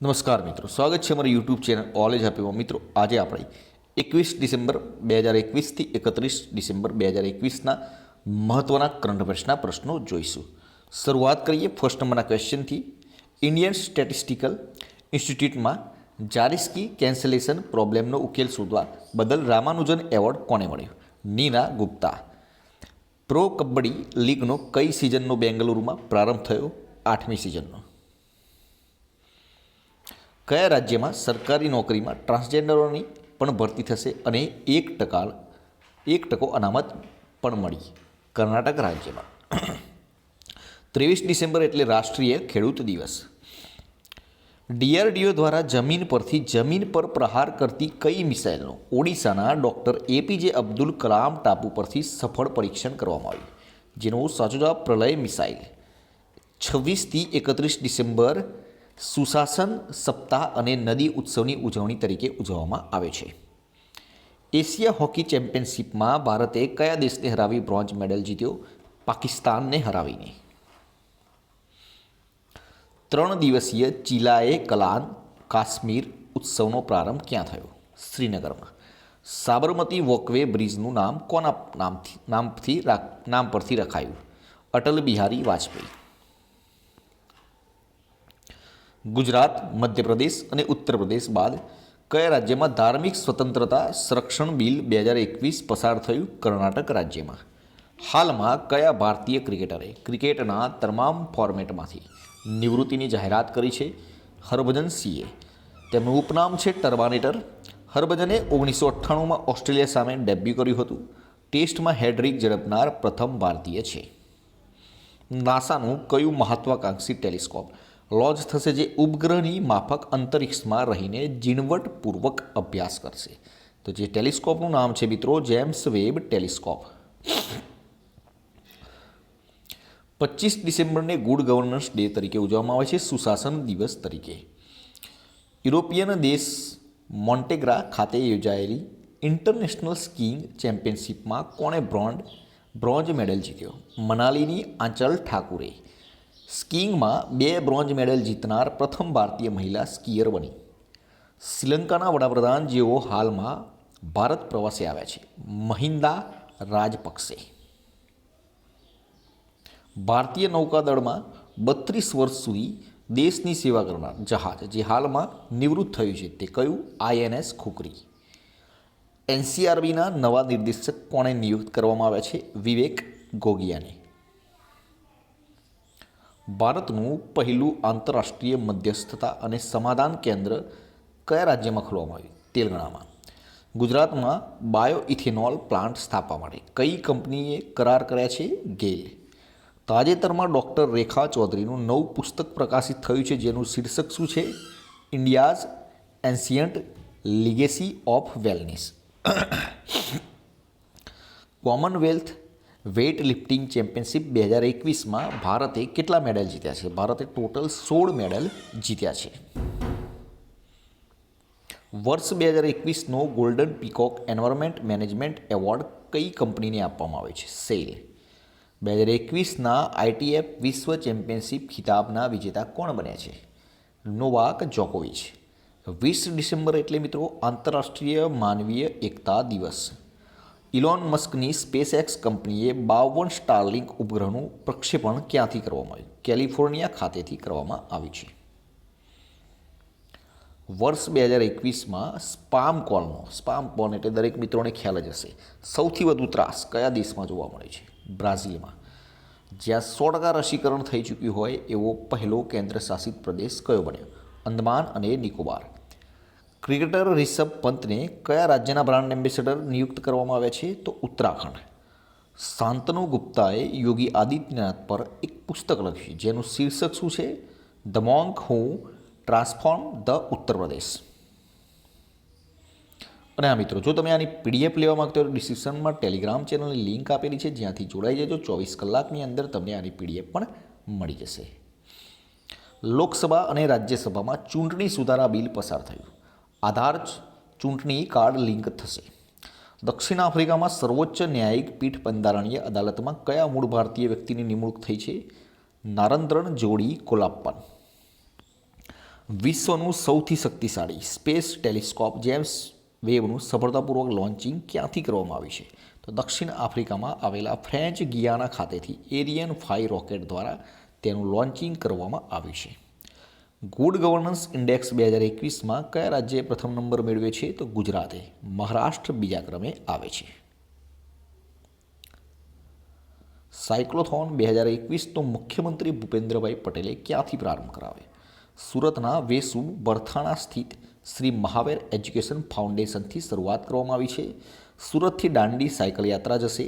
નમસ્કાર મિત્રો, સ્વાગત છે અમારી યુટ્યુબ ચેનલ ઓલેજ હેપીમાં મિત્રો, આજે આપણે એકવીસ ડિસેમ્બર બે હજાર એકવીસથી એકત્રીસ ડિસેમ્બર બે હજાર એકવીસના મહત્ત્વના કરંટ અફેર્સના પ્રશ્નો જોઈશું. શરૂઆત કરીએ ફર્સ્ટ નંબરના ક્વેશ્ચનથી ઇન્ડિયન સ્ટેટિસ્ટિકલ ઇન્સ્ટિટ્યૂટમાં જારિસ્કી કેન્સલેશન પ્રોબ્લેમનો ઉકેલ શોધવા બદલ રામાનુજન એવોર્ડ કોને મળ્યો? નીના ગુપ્તા. પ્રો કબડ્ડી લીગનો કઈ સિઝનનો બેંગલુરુમાં પ્રારંભ થયો? આઠમી સિઝનનો કયા રાજ્યમાં સરકારી નોકરીમાં ટ્રાન્સજેન્ડરોની પણ ભરતી થશે અને એક ટકા એક ટકો અનામત પણ મળી કર્ણાટક રાજ્યમાં. ત્રેવીસ ડિસેમ્બર એટલે રાષ્ટ્રીય ખેડૂત દિવસ. ડીઆરડીઓ દ્વારા જમીન પરથી જમીન પર પ્રહાર કરતી કઈ મિસાઇલનો? ઓડિશાના ડૉક્ટર એપીજે અબ્દુલ કલામ ટાપુ પરથી સફળ પરીક્ષણ કરવામાં આવ્યું. જેનો સાચો જવાબ પ્રલય મિસાઇલ. છવ્વીસથી એકત્રીસ ડિસેમ્બર સુશાસન સપ્તાહ અને નદી ઉત્સવની ઉજવણી તરીકે ઉજવવામાં આવે છે. એશિયા હોકી ચેમ્પિયનશિપમાં ભારતે કયા દેશને હરાવી બ્રોન્ઝ મેડલ જીત્યો? પાકિસ્તાનને હરાવીને. ત્રણ દિવસીય ચિલાએ કલાન કાશ્મીર ઉત્સવનો પ્રારંભ ક્યાં થયો? શ્રીનગરમાં. સાબરમતી વોકવે બ્રિજનું નામ કોના નામથી નામથી નામ પરથી રખાયું? અટલ બિહારી વાજપેયી. ગુજરાત, મધ્યપ્રદેશ અને ઉત્તર પ્રદેશ બાદ કયા રાજ્યમાં ધાર્મિક સ્વતંત્રતા સંરક્ષણ બિલ બે હજાર એકવીસ પસાર થયું કર્ણાટક રાજ્યમાં? હાલમાં કયા ભારતીય ક્રિકેટરે ક્રિકેટના તમામ ફોર્મેટમાંથી નિવૃત્તિની જાહેરાત કરી છે? હરભજન સિંહે તેમનું ઉપનામ છે ટર્બાનેટર. હરભજને ઓગણીસો અઠ્ઠાણુંમાં ઓસ્ટ્રેલિયા સામે ડેબ્યુ કર્યું હતું. ટેસ્ટમાં હેડ્રિક ઝડપનાર પ્રથમ ભારતીય છે. નાસાનું કયું મહત્વાકાંક્ષી ટેલિસ્કોપ? લોન્ચ થશે જે ઉપગ્રહની માફક અંતરિક્ષમાં રહીને ઝીણવટપૂર્વક અભ્યાસ કરશે. તો જે ટેલિસ્કોપનું નામ છે મિત્રો, જેમ્સ વેબ ટેલિસ્કોપ. પચીસ ડિસેમ્બરને ગુડ ગવર્નન્સ ડે તરીકે ઉજવવામાં આવે છે, સુશાસન દિવસ તરીકે. યુરોપિયન દેશ મોન્ટેગ્રા ખાતે યોજાયેલી ઇન્ટરનેશનલ સ્કીઇંગ ચેમ્પિયનશિપમાં કોણે બ્રોન્ડ બ્રોન્ઝ મેડલ જીત્યો? મનાલીની આંચલ ઠાકુરે. સ્કીઇંગમાં બે બ્રોન્ઝ મેડલ જીતનાર પ્રથમ ભારતીય મહિલા સ્કીયર બની. શ્રીલંકાના વડાપ્રધાન જેઓ હાલમાં ભારત પ્રવાસે આવ્યા છે. મહિન્દા રાજપક્ષે. ભારતીય નૌકાદળમાં બત્રીસ વર્ષ સુધી દેશની સેવા કરનાર જહાજ જે હાલમાં નિવૃત્ત થયું છે તે કયું? આઈએનએસ ખુકરી એનસીઆરબીના નવા નિર્દેશક કોણે નિયુક્ત કરવામાં આવ્યા છે? વિવેક ગોગિયાને. ભારતનું પહેલું આંતરરાષ્ટ્રીય મધ્યસ્થતા અને સમાધાન કેન્દ્ર કયા રાજ્યમાં ખોલવામાં આવ્યું? તેલંગાણામાં. ગુજરાતમાં બાયો ઇથેનોલ પ્લાન્ટ સ્થાપવા માટે કઈ કંપનીએ કરાર કર્યા છે? ગેલ તાજેતરમાં ડૉક્ટર રેખા ચૌધરીનું નવું પુસ્તક પ્રકાશિત થયું છે, જેનું શીર્ષક શું છે? India's ancient legacy of wellness. Commonwealth weight lifting championship બે હજાર એકવીસમાં ભારતે કેટલા મેડલ જીત્યા છે? ભારતે ટોટલ સોળ મેડલ જીત્યા છે. વર્ષ બે હજાર એકવીસનો golden peacock environment management award કઈ કંપનીને આપવામાં આવે છે? સેલ બે હજાર એકવીસના આઈટીએફ વિશ્વ ચેમ્પિયનશિપ ખિતાબના વિજેતા કોણ બન્યા છે? નોવાક જોકોવિચ. વીસ ડિસેમ્બર એટલે મિત્રો આંતરરાષ્ટ્રીય માનવીય એકતા દિવસ. ઇલોન મસ્કની સ્પેસ એક્સ કંપનીએ બાવન સ્ટારલિંક ઉપગ્રહનું પ્રક્ષેપણ ક્યાંથી કરવામાં આવ્યું? કેલિફોર્નિયા ખાતેથી કરવામાં આવ્યું છે. વર્ષ બે હજાર એકવીસમાં સ્પામ કોલનો, સ્પામ કોલ એટલે દરેક મિત્રોને ખ્યાલ જ હશે, સૌથી વધુ ત્રાસ કયા દેશમાં જોવા મળે છે? બ્રાઝિલમાં. જ્યાં સો ટકા રસીકરણ થઈ ચૂક્યું હોય એવો પહેલો કેન્દ્ર શાસિત પ્રદેશ કયો બન્યો? અંદમાન અને નિકોબાર. ક્રિકેટર રિષભ પંતને કયા રાજ્યના બ્રાન્ડ એમ્બેસેડર નિયુક્ત કરવામાં આવ્યા છે? તો ઉત્તરાખંડ. શાંતનુ ગુપ્તાએ યોગી આદિત્યનાથ પર એક પુસ્તક લખ્યું, જેનું શીર્ષક શું છે? The monk who transform the Uttar Pradesh. અને આ મિત્રો, જો તમે આની પીડીએફ લેવા માંગતો તો ડિસ્ક્રિપ્શનમાં ટેલિગ્રામ ચેનલની લિંક આપેલી છે, જ્યાંથી જોડાઈ જજો. ચોવીસ કલાકની અંદર તમને આની પીડીએફ પણ મળી જશે. લોકસભા અને રાજ્યસભામાં ચૂંટણી સુધારા બિલ પસાર થયું. આધાર ચૂંટણી કાર્ડ લિંક થશે. દક્ષિણ આફ્રિકામાં સર્વોચ્ચ ન્યાયિક પીઠ બંધારણીય અદાલતમાં કયા મૂળ ભારતીય વ્યક્તિની નિમણૂક થઈ છે? નારંદ્રણ જોડી કોલાપ્પન. વિશ્વનું સૌથી શક્તિશાળી સ્પેસ ટેલિસ્કોપ જેમ્સ વેબનું સફળતાપૂર્વક લોન્ચિંગ ક્યાંથી કરવામાં આવ્યું છે? તો દક્ષિણ આફ્રિકામાં આવેલા ફ્રેન્ચ ગિયાના ખાતેથી એરિયન ફાઇવ રોકેટ દ્વારા તેનું લોન્ચિંગ કરવામાં આવ્યું છે. ગુડ ગવર્નન્સ ઇન્ડેક્સ બે હજાર એકવીસમાં કયા રાજ્યે પ્રથમ નંબર મેળવ્યો છે? તો ગુજરાતે. મહારાષ્ટ્ર બીજા ક્રમે આવે છે. સાયક્લોથોન બે હજાર એકવીસનો મુખ્યમંત્રી ભૂપેન્દ્રભાઈ પટેલે ક્યાંથી પ્રારંભ કરાવ્યો? સુરતના વેસુ બરથાણા સ્થિત શ્રી મહાવીર એજ્યુકેશન ફાઉન્ડેશનથી શરૂઆત કરવામાં આવી છે. સુરતથી દાંડી સાયકલ યાત્રા જશે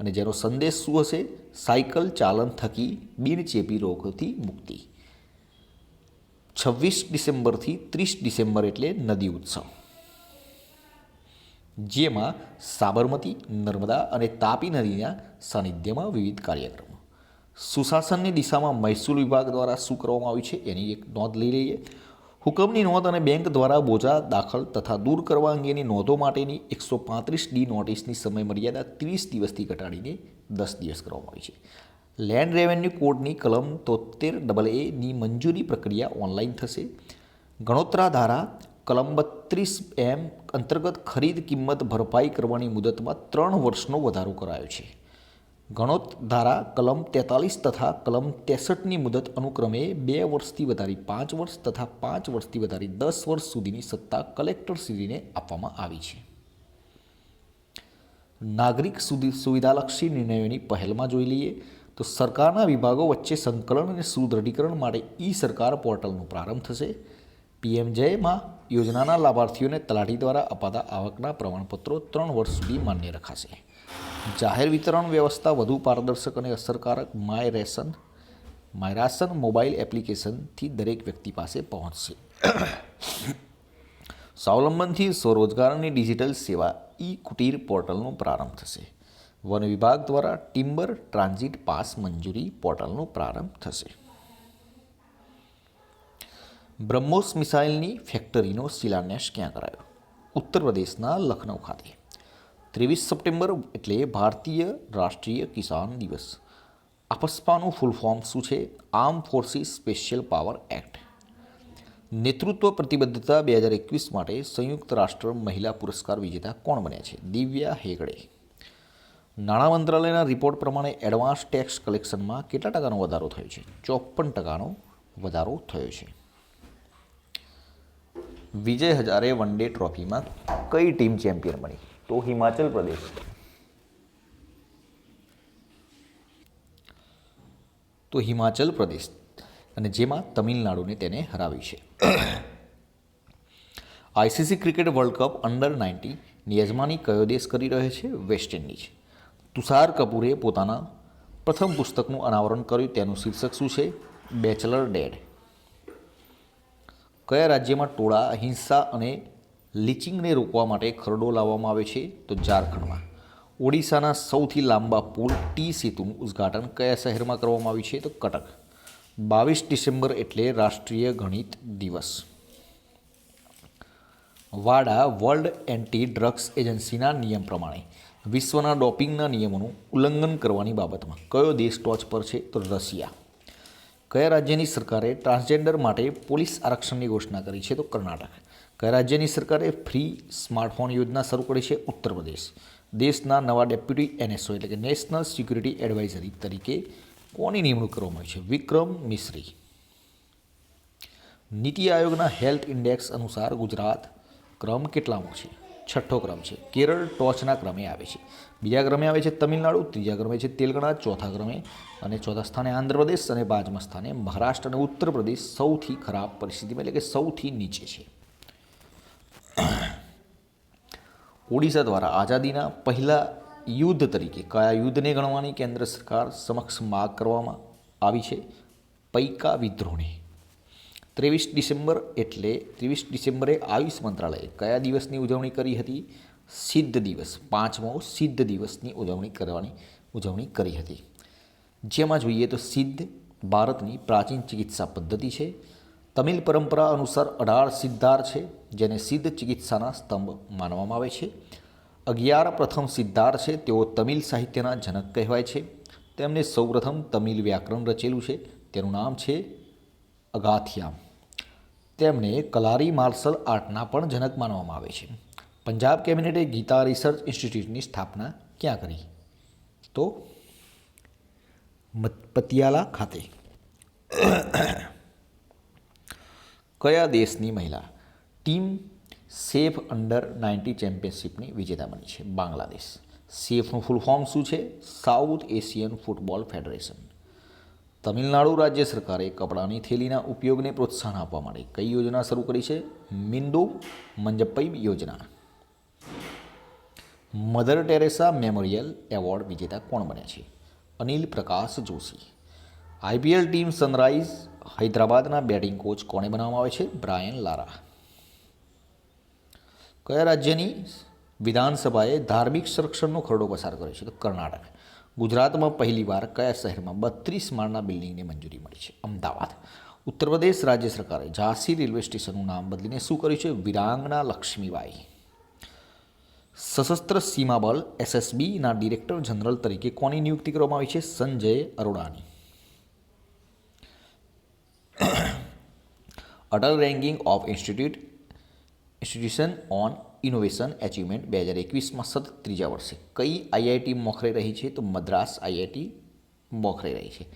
અને જેનો સંદેશ શું હશે? સાયકલ ચાલન થકી બિનચેપી રોગોથી મુક્તિ. છવ્વીસ ડિસેમ્બરથી ત્રીસ ડિસેમ્બર એટલે નદી ઉત્સવ. જેમાં સાબરમતી, નર્મદા અને તાપી નદીના સાનિધ્યમાં વિવિધ કાર્યક્રમો. સુશાસનની દિશામાં મહેસૂલ વિભાગ દ્વારા શું કરવામાં આવ્યું છે એની એક નોંધ લઈ લઈએ. હુકમની નોંધ અને બેંક દ્વારા બોજા દાખલ તથા દૂર કરવા અંગેની નોંધો માટેની એકસો પાંત્રીસ ડી નોટિસની સમયમર્યાદા ત્રીસ દિવસથી ઘટાડીને દસ દિવસ કરવામાં આવી છે. લેન્ડ રેવન્યુ કોડની કલમ તોતેર ડબલ એની મંજૂરી પ્રક્રિયા ઓનલાઈન થશે. ગણોત્રા ધારા કલમ બત્રીસ એમ અંતર્ગત ખરીદ કિંમત ભરપાઈ કરવાની મુદતમાં ત્રણ વર્ષનો વધારો કરાયો છે. ગણોત ધારા કલમ તેતાલીસ તથા કલમ તેસઠની મુદત અનુક્રમે બે વર્ષથી વધારી પાંચ વર્ષ તથા પાંચ વર્ષથી વધારી દસ વર્ષ સુધીની સત્તા કલેક્ટર શ્રીને આપવામાં આવી છે. નાગરિક સુવિધાલક્ષી નિર્ણયોની પહેલમાં જોઈ લઈએ. તો સરકારના વિભાગો વચ્ચે સંકલન અને સુદૃઢીકરણ માટે ઈ સરકાર પોર્ટલનો પ્રારંભ થશે. પીએમજેમાં યોજનાના લાભાર્થીઓને તલાટી દ્વારા અપાતા આવકના પ્રમાણપત્રો ત્રણ વર્ષ સુધી માન્ય રખાશે. જાહેર વિતરણ વ્યવસ્થા વધુ પારદર્શક અને અસરકારક my ration, my ration mobile એપ્લિકેશનથી દરેક વ્યક્તિ પાસે પહોંચશે. સ્વાવલંબનથી સ્વરોજગારની ડિજિટલ સેવા ઈ કુટીર પોર્ટલનો પ્રારંભ થશે. વન વિભાગ દ્વારા ટિમ્બર ટ્રાન્ઝિટ પાસ મંજૂરી પોર્ટલનો પ્રારંભ થશે. બ્રહ્મોસ મિસાઇલની ફેક્ટરીનો શિલાન્યાસ ક્યાં કરાયો? ઉત્તર પ્રદેશના લખનૌ ખાતે. ત્રેવીસ સપ્ટેમ્બર એટલે ભારતીય રાષ્ટ્રીય કિસાન દિવસ. આપસ્પાનું ફૂલ ફોર્મ શું છે? Arm forces special power act. નેતૃત્વ પ્રતિબદ્ધતા બે હજાર એકવીસ માટે સંયુક્ત રાષ્ટ્ર મહિલા પુરસ્કાર વિજેતા કોણ બન્યા છે? દિવ્યા હેગડે. નાણાં મંત્રાલયના રિપોર્ટ પ્રમાણે એડવાન્સ ટેક્સ કલેક્શનમાં કેટલા ટકાનો વધારો થયો છે? ચોપન ટકાનો વધારો થયો છે. વિજય હજારે વન ડે ટ્રોફીમાં કઈ ટીમ ચેમ્પિયન બની? તો હિમાચલ પ્રદેશ. તો હિમાચલ પ્રદેશ અને જેમાં તમિલનાડુને તેને હરાવી છે. ICC cricket world cup under નાઇન્ટીની યજમાની કયો દેશ કરી રહ્યો છે? West Indies. તુષાર કપૂરે પોતાના પ્રથમ પુસ્તકનું અનાવરણ કર્યું. તેનું શીર્ષક શું છે? Bachelor dad. કયા રાજ્યમાં ટોળા હિંસા અને લીચિંગને રોકવા માટે ખરડો લાવવામાં આવે છે? તો ઝારખંડમાં. ઓડિશાના સૌથી લાંબા પુલ ટી સેતુનું ઉદ્ઘાટન કયા શહેરમાં કરવામાં આવ્યું છે? તો કટક. બાવીસ ડિસેમ્બર એટલે રાષ્ટ્રીય ગણિત દિવસ. વાડા વર્લ્ડ એન્ટી ડ્રગ્સ એજન્સીના નિયમ પ્રમાણે વિશ્વના ડોપિંગના નિયમોનું ઉલ્લંઘન કરવાની બાબતમાં કયો દેશ ટોચ પર છે? તો રશિયા. કયા રાજ્યની સરકારે ટ્રાન્સજેન્ડર માટે પોલીસ આરક્ષણની ઘોષણા કરી છે? તો કર્ણાટક. કયા રાજ્યની સરકારે ફ્રી સ્માર્ટફોન યોજના શરૂ કરી છે? ઉત્તર પ્રદેશ. દેશના નવા ડેપ્યુટી એનએસઓ એટલે કે નેશનલ સિક્યુરિટી એડવાઇઝરી તરીકે કોની નિમણૂક કરવામાં આવી છે? વિક્રમ મિશ્રી. નીતિ આયોગના હેલ્થ ઇન્ડેક્સ અનુસાર ગુજરાત ક્રમ કેટલામો છે? છઠ્ઠો ક્રમ છે. કેરળ ટોચના ક્રમે આવે છે. બીજા ક્રમે આવે છે તમિલનાડુ, ત્રીજા ક્રમે છે તેલંગાણા, ચોથા ક્રમે અને ચોથા સ્થાને આંધ્રપ્રદેશ અને પાંચમા સ્થાને મહારાષ્ટ્ર અને ઉત્તર પ્રદેશ સૌથી ખરાબ પરિસ્થિતિમાં એટલે કે સૌથી નીચે છે. ઓડિશા દ્વારા આઝાદીના પહેલા યુદ્ધ તરીકે કયા યુદ્ધને ગણવાની કેન્દ્ર સરકાર સમક્ષ માગ કરવામાં આવી છે? પૈકા વિદ્રોહને ત્રેવીસ ડિસેમ્બર એટલે ત્રેવીસ ડિસેમ્બરે આયુષ મંત્રાલયે કયા દિવસની ઉજવણી કરી હતી? સિદ્ધ દિવસ, પાંચમો સિદ્ધ દિવસની ઉજવણી કરવાની ઉજવણી કરી હતી. જેમાં જોઈએ તો સિદ્ધ ભારતની પ્રાચીન ચિકિત્સા પદ્ધતિ છે. તમિલ પરંપરા અનુસાર અઢાર સિદ્ધાર છે, જેને સિદ્ધ ચિકિત્સાના સ્તંભ માનવામાં આવે છે. અગિયાર પ્રથમ સિદ્ધાર છે, તેઓ તમિલ સાહિત્યના જનક કહેવાય છે. તેમને સૌપ્રથમ તમિલ વ્યાકરણ રચેલું છે. તેનું નામ છે અગાથિયામ. તેમને કલારી માર્શલ આર્ટના પણ જનક માનવામાં આવે છે. પંજાબ કેબિનેટે ગીતા રિસર્ચ ઇન્સ્ટિટ્યૂટની સ્થાપના ક્યાં કરી? તો પતિયાલા ખાતે. કયા દેશની મહિલા ટીમ સેફ અંડર નાઇન્ટી ચેમ્પિયનશિપની વિજેતા બની છે? બાંગ્લાદેશ. સેફનું ફૂલ ફોર્મ શું છે? South Asian football federation. Tamil Nadu રાજ્ય સરકારે કપડાની થેલીના ઉપયોગને પ્રોત્સાહન આપવા માટે કઈ યોજના શરૂ કરી છે? મિન્દુ મંજપ્પઈ યોજના. મધર ટેરેસા મેમોરિયલ એવોર્ડ વિજેતા કોણ બન્યા છે? Anil Prakash Joshi. IPL team Sunrise હૈદરાબાદના batting coach કોણે બનાવવામાં આવે છે? Brian Lara. કયા રાજ્યની વિધાનસભાએ ધાર્મિક સંરક્ષણનો ખરડો પસાર કર્યો છે? તો કર્ણાટક. ગુજરાતમાં પહેલીવાર કયા શહેરમાં બત્રીસ માળના બિલ્ડિંગને મંજૂરી મળી છે? અમદાવાદ. ઉત્તર પ્રદેશ રાજ્ય સરકારે ઝાંસી રેલવે સ્ટેશનનું નામ બદલીને શું કર્યું છે? વિરાંગના લક્ષ્મીબાઈ. સશસ્ત્ર સીમા બળ એસએસબીના ડિરેક્ટર જનરલ તરીકે કોની નિયુક્તિ કરવામાં આવી છે? Sanjay અરોડાની. Atal ranking of institute, institution on innovation achievement બે હજાર એકવીસમાં સતત ત્રીજા વર્ષે. કઈ આઈઆઈટી મોખરે રહી છે? તો મદ્રાસ આઈઆઈટી મોખરે રહી છે.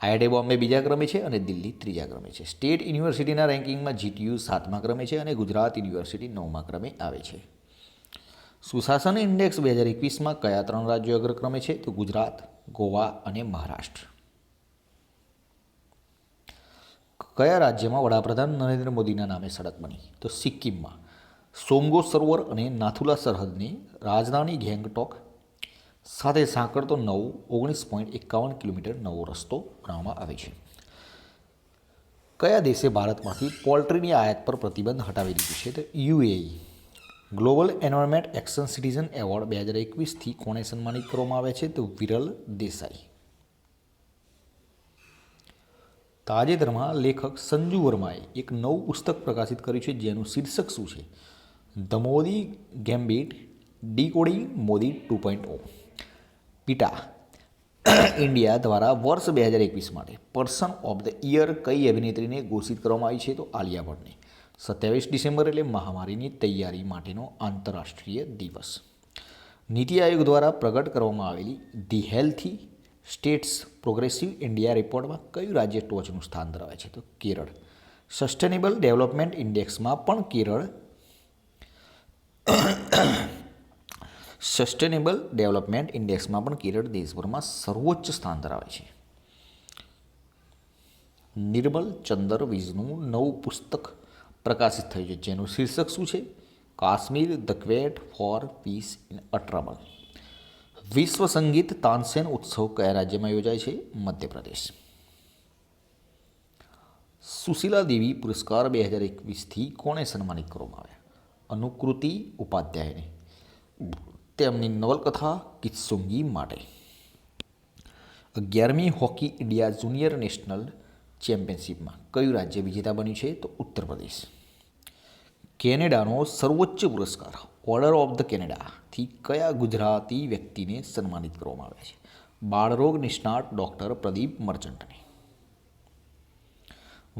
આઈઆઈટી બોમ્બે બીજા ક્રમે છે અને દિલ્હી ત્રીજા ક્રમે છે. સ્ટેટ યુનિવર્સિટીના રેન્કિંગમાં જીટીયુ સાતમા ક્રમે છે અને ગુજરાત યુનિવર્સિટી નવમા ક્રમે આવે છે. સુશાસન ઇન્ડેક્સ બે હજાર એકવીસમાં કયા ત્રણ રાજ્યો અગ્રક્રમે છે? તો ગુજરાત, ગોવા અને મહારાષ્ટ્ર. કયા રાજ્યમાં વડાપ્રધાન નરેન્દ્ર મોદીના નામે સડક બની? તો સિક્કિમમાં. સોમગો સરોવર અને નાથુલા સરહદને રાજધાની ગેંગટોક સાથે સાંકળતો નવો ઓગણીસ પોઈન્ટ એકાવન કિલોમીટર નવો રસ્તો બનાવવામાં આવે છે. કયા દેશે ભારતમાંથી પોલ્ટ્રીની આયાત પર પ્રતિબંધ હટાવી દીધું છે તો UAE. Global environment action citizen award બે હજાર એકવીસથી કોને સન્માનિત કરવામાં આવે છે તો વિરલ દેસાઈ. તાજેતરમાં લેખક સંજુ વર્માએ એક નવું પુસ્તક પ્રકાશિત કર્યું છે જેનું શીર્ષક શું છે? The Modi gambit decoding Modi two point O PETA India દ્વારા વર્ષ બે હજાર એકવીસ માટે પર્સન ઓફ ધ યર કઈ અભિનેત્રીને ઘોષિત કરવામાં આવી છે તો આલિયા ભટ્ટને। સત્યાવીસ ડિસેમ્બર એટલે મહામારીની તૈયારી માટેનો આંતરરાષ્ટ્રીય દિવસ। નીતિ આયોગ દ્વારા પ્રગટ કરવામાં આવેલી the healthy states progressive India રિપોર્ટમાં કયું રાજ્ય ટોચનું સ્થાન ધરાવે છે તો કેરળ। સસ્ટેનેબલ ડેવલપમેન્ટ ઇન્ડેક્સમાં પણ કેરળ સસ્ટેનેબલ ડેવલપમેન્ટ ઇન્ડેક્સમાં પણ કેરળ દેશભરમાં સર્વોચ્ચ સ્થાન ધરાવે છે. નિર્મલ ચંદર વિજનું નવું પુસ્તક પ્રકાશિત થયું છે, જેનું શીર્ષક શું છે? Kashmir, the quest for peace in a troubled વિશ્વ સંગીત તાનસેન ઉત્સવ કયા રાજ્યમાં યોજાય છે? મધ્યપ્રદેશ. સુશીલા દેવી પુરસ્કાર બે હજાર એકવીસથી કોણે સન્માનિત કરવામાં આવ્યા અનુકૃતિ ઉપાધ્યાયને. તેમની નવલકથા કિત્સુંગી માટે. અગિયારમી હોકી ઇન્ડિયા જુનિયર નેશનલ ચેમ્પિયનશિપમાં કયું રાજ્ય વિજેતા બન્યું છે તો ઉત્તર પ્રદેશ. કેનેડાનો સર્વોચ્ચ પુરસ્કાર ઓર્ડર ઓફ ધ કેનેડાથી કયા ગુજરાતી વ્યક્તિને સન્માનિત કરવામાં આવ્યા છે? બાળરોગ નિષ્ણાત ડૉક્ટર પ્રદીપ મર્ચન્ટને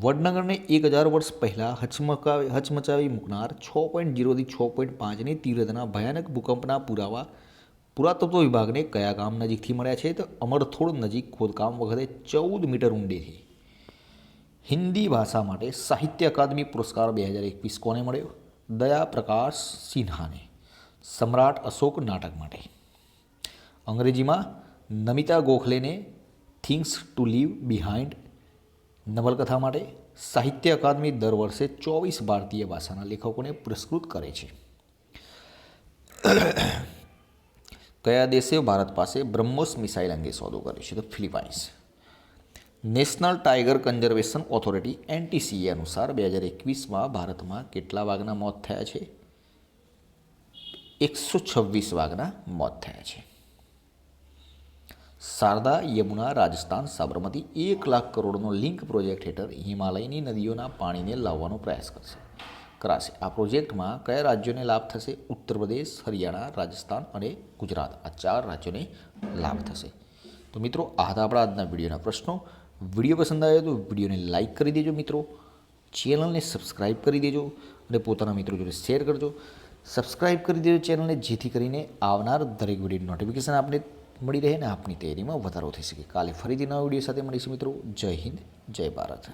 વડનગરને એક હજાર વર્ષ પહેલાં હચમકાવી હચમચાવી મૂકનાર છ પોઈન્ટ જીરોથી છ પોઈન્ટ પાંચની તીવ્રતાના ભયાનક ભૂકંપના પુરાવા પુરાતત્વ વિભાગને કયા ગામ નજીકથી મળ્યા છે તો અમરથોડ નજીક ખોદકામ વખતે ચૌદ મીટર ઊંડેથી. હિન્દી ભાષા માટે સાહિત્ય અકાદમી પુરસ્કાર બે હજાર એકવીસ કોને મળ્યો? દયા પ્રકાશ સિન્હાને. સમ્રાટ અશોક નાટક માટે. અંગ્રેજીમાં નમિતા ગોખલેને થિંગ્સ ટુ લીવ બિહાઇન્ડ નવલકથા માટે સાહિત્ય અકાદમી દર વર્ષે ચોવીસ ભારતીય ભાષાના લેખકોને પુરસ્કૃત કરે છે. કયા દેશે ભારત પાસે બ્રહ્મોસ મિસાઇલ અંગે સોદો કર્યો છે તો Philippines. National tiger conservation authority NTCA અનુસાર બે હજાર એકવીસમાં ભારતમાં કેટલા વાઘના મોત થયા છે? એકસો છવ્વીસ વાઘના મોત થયા છે. શારદા યમુના, રાજસ્થાન, સાબરમતી એક લાખ કરોડનો લિંક પ્રોજેક્ટ હેઠળ હિમાલયની નદીઓના પાણીને લાવવાનો પ્રયાસ કરશે. કરાશે. આ પ્રોજેક્ટમાં કયા રાજ્યોને લાભ થશે? ઉત્તર પ્રદેશ, હરિયાણા, રાજસ્થાન અને ગુજરાત. આ ચાર રાજ્યોને લાભ થશે. તો મિત્રો, આ હતા આપણા આજના વિડીયોના પ્રશ્નો. વીડિયો પસંદ આવ્યો તો વિડીયોને લાઇક કરી દેજો મિત્રો. ચેનલને સબસ્ક્રાઈબ કરી દેજો અને પોતાના મિત્રો જોડે શેર કરજો. સબસ્ક્રાઈબ કરી દેજો ચેનલને, જેથી કરીને આવનાર દરેક વીડિયો નોટિફિકેશન આપને મળી રહે ને આપની તૈયારીમાં વધારો થઈ શકે. કાલે ફરીથી નવા વીડિયો સાથે મળીશું મિત્રો. જય હિન્દ, જય ભારત.